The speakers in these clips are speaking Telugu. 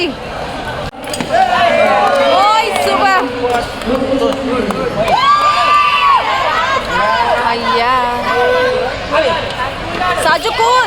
gì ôi super Ayya. Sajukul.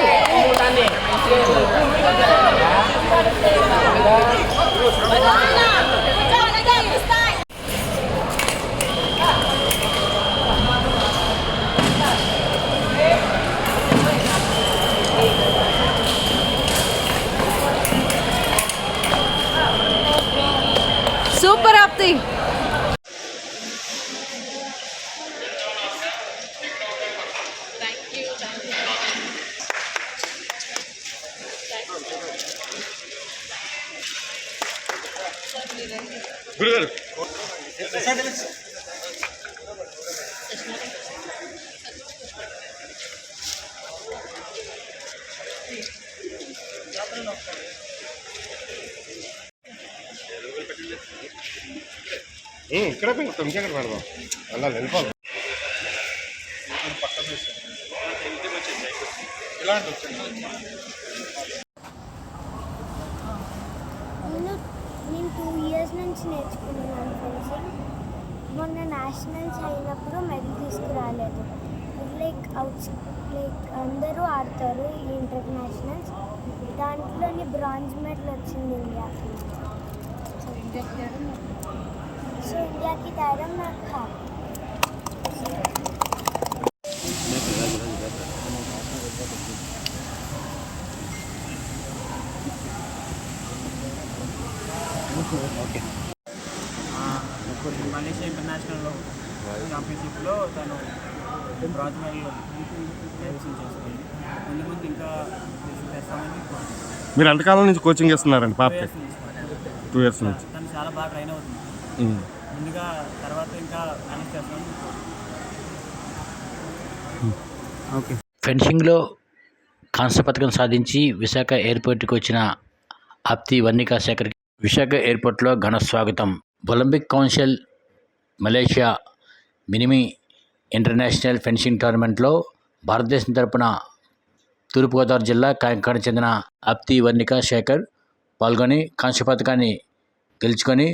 Super आपति। गुरुदेव ఇక్కడ పెడతాం ఇంకెక్కడ పెడదాం. అలా వెళ్ళిపోవాలి నేను నేను టూ ఇయర్స్ నుంచి నేర్చుకున్నాను ఫెన్సింగ్ మొన్న నేషనల్స్ అయినప్పుడు మెడల్ తీసుకురాలేదు. లైక్ అవుట్ లైక్ అందరూ ఆడతారు ఈ ఇంటర్నేషనల్స్. దాంట్లోని బ్రాంజ్ మెడల్ వచ్చింది ఇండియాకి. సో ఇండియాకి తేడం నాకు హ్యాపీ మలేషియా ఇంటర్నేషనల్ ఛాంపియన్షిప్లో తను కైవసం చేసుకుంది ముందు ముందు ఇంకా తెస్తామని మీరు ఎంతకాలం నుంచి కోచింగ్ ఇస్తున్నారండి పాపకి? టూ ఇయర్స్ నుంచి. తను చాలా బాగా ట్రైన్ అవుతుంది. ముందుగా తర్వాత ఇంకా మేనేజ్ చేస్తామని ఓకే. ఫెన్సింగ్లో కాంస్య పథకం సాధించి విశాఖ ఎయిర్పోర్ట్కి వచ్చిన ఆప్తి వర్ణికా శేఖర్కి విశాఖ ఎయిర్పోర్ట్లో ఘన స్వాగతం. ఒలింపిక్ కౌన్సిల్ మలేషియా మినిమి ఇంటర్నేషనల్ ఫెన్సింగ్ టోర్నమెంట్లో భారతదేశం తరపున తూర్పుగోదావరి జిల్లా కాకినాడ చెందిన ఆప్తి వర్ణిక శేఖర్ పాల్గొని కాంస్య పథకాన్ని గెలుచుకొని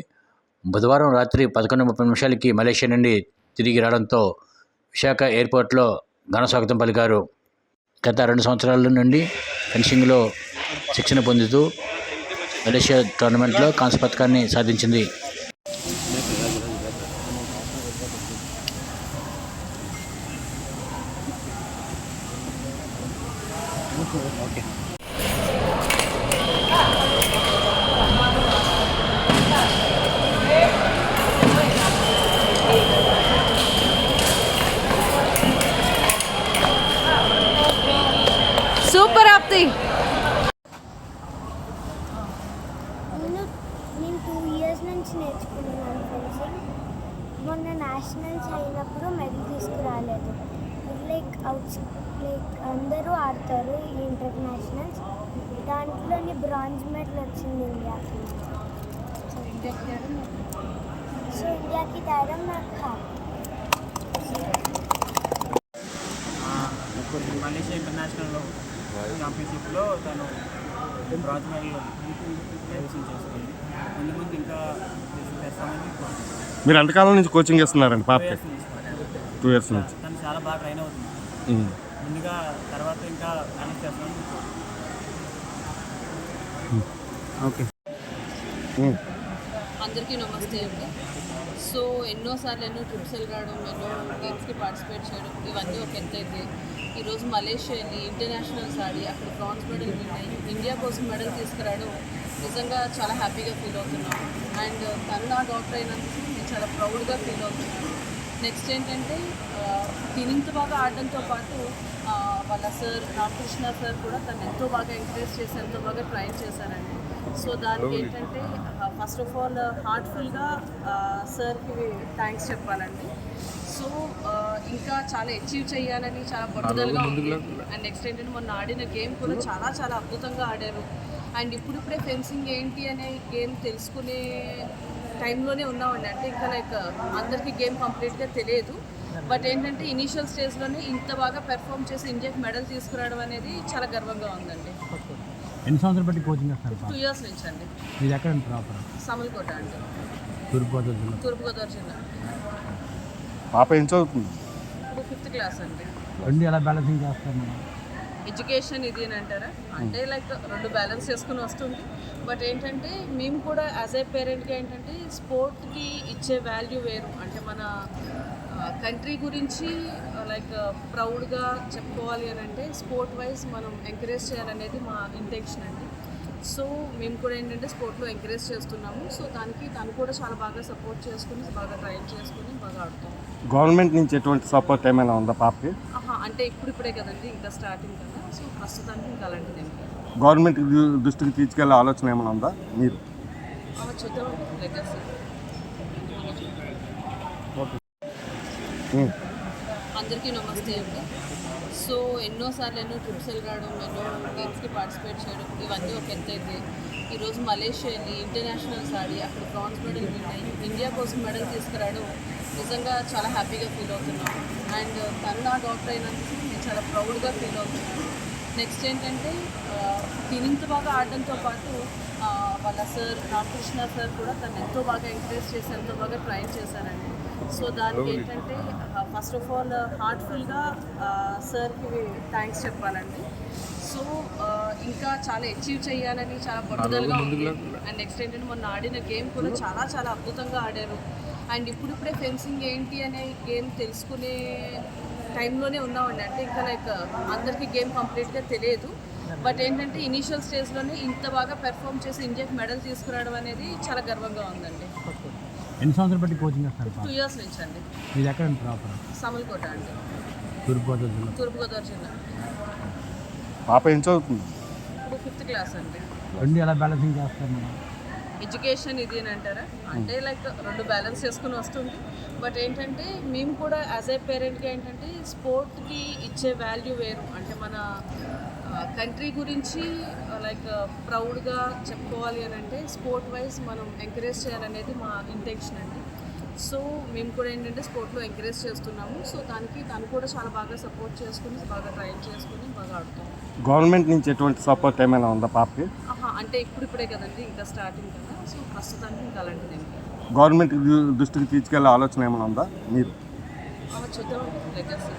బుధవారం రాత్రి పదకొండు ముప్పై నిమిషాలకి మలేషియా నుండి తిరిగి రావడంతో విశాఖ ఎయిర్పోర్ట్లో ఘన స్వాగతం పలికారు. గత రెండు సంవత్సరాల నుండి ఫెన్సింగ్లో శిక్షణ పొందుతూ మలేషియా టోర్నమెంట్లో కాంస్య పథకాన్ని సాధించింది సూపర్ ఆప్తి నేను నేను టూ ఇయర్స్ నుంచి నేర్చుకున్నాను ఫెన్సింగ్ మొన్న నేషనల్స్ అయినప్పుడు మెడల్ తీసుకురాలేదు. లైక్ అవుట్ లైక్ అందరూ ఆడతారు ఈ ఇంటర్నేషనల్స్. దాంట్లోని బ్రాంజ్ మెడల్ వచ్చింది ఇండియాకి. సో ఇండియాకి తేడం నాకు హ్యాపీ మలేషియా ఇంటర్నేషనల్ ఛాంపియన్షిప్లో తను కైవసం ఇంకా మీరు ఎంతకాలం నుంచి కోచింగ్ ఇస్తున్నారండి పాపకి టూ ఇయర్స్ నుంచి తను చాలా బాగా ట్రైన్ అవుతుంది. ముందుగా తర్వాత ఇంకా మేనేజ్ చేస్తామని ఓకే. అందరికీ నమస్తే అండి. సో ఎన్నోసార్లు ఎన్నో ట్రిప్స్ వెళ్ళడం ఎన్నో గేమ్స్కి పార్టిసిపేట్ చేయడం ఇవన్నీ ఒక ఎత్తు అయితే ఈరోజు మలేషియా వెళ్ళి ఇంటర్నేషనల్స్ ఆడి అక్కడ బ్రాంజ్ మెడల్ విన్ అయ్యి ఇండియా కోసం మెడల్ తీసుకురావడం నిజంగా చాలా హ్యాపీగా ఫీల్ అవుతున్నాను అండ్ తను నా డాక్టర్ అయినందుకు నేను చాలా ప్రౌడ్గా ఫీల్ అవుతున్నాను. నెక్స్ట్ ఏంటంటే ఇంత బాగా ఆడడంతో పాటు వాళ్ళ సార్ రామకృష్ణ సార్ కూడా తను ఎంతో బాగా ఎంకరేజ్ చేసి ఎంతో బాగా ట్రైన్ చేశారండి. సో దానికి ఏంటంటే ఫస్ట్ ఆఫ్ ఆల్ హార్ట్ఫుల్గా సార్కి థ్యాంక్స్ చెప్పాలండి. సో ఇంకా చాలా అచీవ్ చేయాలని చాలా పట్టుదలగా ఉంది. అండ్ నెక్స్ట్ ఏంటంటే మొన్న ఆడిన గేమ్ కూడా చాలా చాలా అద్భుతంగా ఆడారు. అండ్ ఇప్పుడిప్పుడే ఫెన్సింగ్ ఏంటి అనే గేమ్ తెలుసుకునే టైంలోనే ఉన్నామండి. అంటే ఇంకా లైక్ అందరికీ గేమ్ కంప్లీట్గా తెలియదు. బట్ ఏంటంటే ఇనీషియల్ స్టేజ్లోనే ఇంత బాగా పెర్ఫామ్ చేసి ఇండియాకి మెడల్ తీసుకురావడం అనేది చాలా గర్వంగా ఉందండి. ఎన్ని సంవత్సరాలు బట్టి కోచింగ్ చేస్తారు? టూ ఇయర్స్ నుంచి అండి. ఇది ఎక్కడ? ప్రాపర్? సమల్కోట అండి. తూర్పుగోదావరి జిల్లా. తూర్పుగోదావరి జిల్లా. పాప ఏం చదువుతుంది? ఇప్పుడు ఫిఫ్త్ క్లాస్ అండి. రెండు ఎలా బ్యాలెన్సింగ్ చేస్తారు మనం? ఎడ్యుకేషన్ ఇది అని అంటారా? అంటే లైక్ రెండు బ్యాలెన్స్ చేసుకుని వస్తుంది. బట్ ఏంటంటే మేము కూడా యాజ్ ఏ పేరెంట్గా ఏంటంటే స్పోర్ట్కి ఇచ్చే వాల్యూ వేరు. అంటే మన కంట్రీ గురించి లైక్ ప్రౌడ్గా చెప్పుకోవాలి అని అంటే స్పోర్ట్ వైజ్ మనం ఎంకరేజ్ చేయాలనేది మా ఇంటెన్షన్ అండి. సో మేము కూడా ఏంటంటే స్పోర్ట్లో ఎంకరేజ్ చేస్తున్నాము. సో దానికి తను కూడా చాలా బాగా సపోర్ట్ చేసుకుని బాగా ట్రైన్ చేసుకుని బాగా ఆడుతాం. గవర్నమెంట్ నుంచి ఎటువంటి సపోర్ట్ ఏమైనా ఉందా పాపకి? అంటే ఇప్పుడిప్పుడే కదండి ఇంకా స్టార్టింగ్ కదా. సో ప్రస్తుతానికి ఇంకా అలాంటిది. గవర్నమెంట్ దృష్టికి తీసుకెళ్ళే ఆలోచన ఏమైనా ఉందా మీరు. అందరికీ నమస్తే అండి. సో ఎన్నోసార్లు ఎన్నో ట్రిప్స్ వెళ్ళడం ఎన్నో గేమ్స్కి పార్టిసిపేట్ చేయడం ఇవన్నీ ఒక ఎత్తు అయితే. ఈరోజు మలేషియా వెళ్ళి ఇంటర్నేషనల్స్ ఆడి అక్కడ బ్రాన్స్ మెడల్ విన్ ఇండియా కోసం మెడల్ తీసుకురావడం నిజంగా చాలా హ్యాపీగా ఫీల్ అవుతున్నాను అండ్ uh, తను నా డాక్టర్ అయినందుకు నేను చాలా ప్రౌడ్గా ఫీల్ అవుతున్నాను. నెక్స్ట్ ఏంటంటే తినింత బాగా ఆడడంతో పాటు వాళ్ళ సార్ రామకృష్ణ సార్ కూడా తను ఎంతో బాగా ఎంకరేజ్ చేసి ఎంతో బాగా ట్రైన్ చేశారండి. సో దానికి ఏంటంటే ఫస్ట్ ఆఫ్ ఆల్ హార్ట్ఫుల్గా సార్కి థ్యాంక్స్ చెప్పాలండి. సో ఇంకా చాలా అచీవ్ చేయాలని చాలా పట్టుదలగా ఉంది. అండ్ నెక్స్ట్ ఏంటంటే మొన్న ఆడిన గేమ్ కూడా చాలా చాలా అద్భుతంగా ఆడారు. అండ్ ఇప్పుడిప్పుడే ఫెన్సింగ్ ఏంటి అనే గేమ్ తెలుసుకునే టైంలోనే ఉన్నామండి. అంటే ఇంకా లైక్ అందరికీ గేమ్ కంప్లీట్గా తెలియదు. బట్ ఏంటంటే ఇనీషియల్ స్టేజ్లోనే ఇంత బాగా పెర్ఫామ్ చేసి ఇండియాకి మెడల్ తీసుకురావడం అనేది చాలా గర్వంగా ఉందండి. ఎన్ని సంవత్సరాలు బట్టి కోచింగ్ ఇస్తారు టూ ఇయర్స్ నుంచి అండి. ఇది ఎక్కడండి ప్రాపర్? సమల్కోట అండి. తూర్పుగోదావరి జిల్లా. తూర్పుగోదావరి జిల్లా. పాప ఏం చదువుతుంది? ఇప్పుడు ఫిఫ్త్ క్లాస్ అండి. రెండు ఎలా బ్యాలెన్సింగ్ చేస్తారు మేడం? ఎడ్యుకేషన్ ఇది అని అంటారా? అంటే లైక్ రెండు బ్యాలెన్స్ చేసుకుని వస్తుంది. బట్ ఏంటంటే మేము కూడా యాజ్ ఏ పేరెంట్గా ఏంటంటే స్పోర్ట్కి ఇచ్చే వాల్యూ వేరు. అంటే మన కంట్రీ గురించి లైక్ ప్రౌడ్గా చెప్పుకోవాలి అని అంటే స్పోర్ట్ వైజ్ మనం ఎంకరేజ్ చేయాలనేది మా ఇంటెన్షన్ అండి. సో మేము కూడా ఏంటంటే స్పోర్ట్లో ఎంకరేజ్ చేస్తున్నాము. సో దానికి తను కూడా చాలా బాగా సపోర్ట్ చేసుకుని బాగా ట్రైన్ చేసుకుని బాగా ఆడుతాం. గవర్నమెంట్ నుంచి ఎటువంటి సపోర్ట్ ఏమైనా ఉందా పాపకి? అంటే ఇప్పుడిప్పుడే కదండి ఇంకా స్టార్టింగ్ కదా. సో ప్రస్తుతానికి ఇంకా అలాంటిది ఏం. గవర్నమెంట్ దృష్టికి తీసుకెళ్ళే ఆలోచన ఏమైనా ఉందా మీరు? చూద్దాం. లెగసీ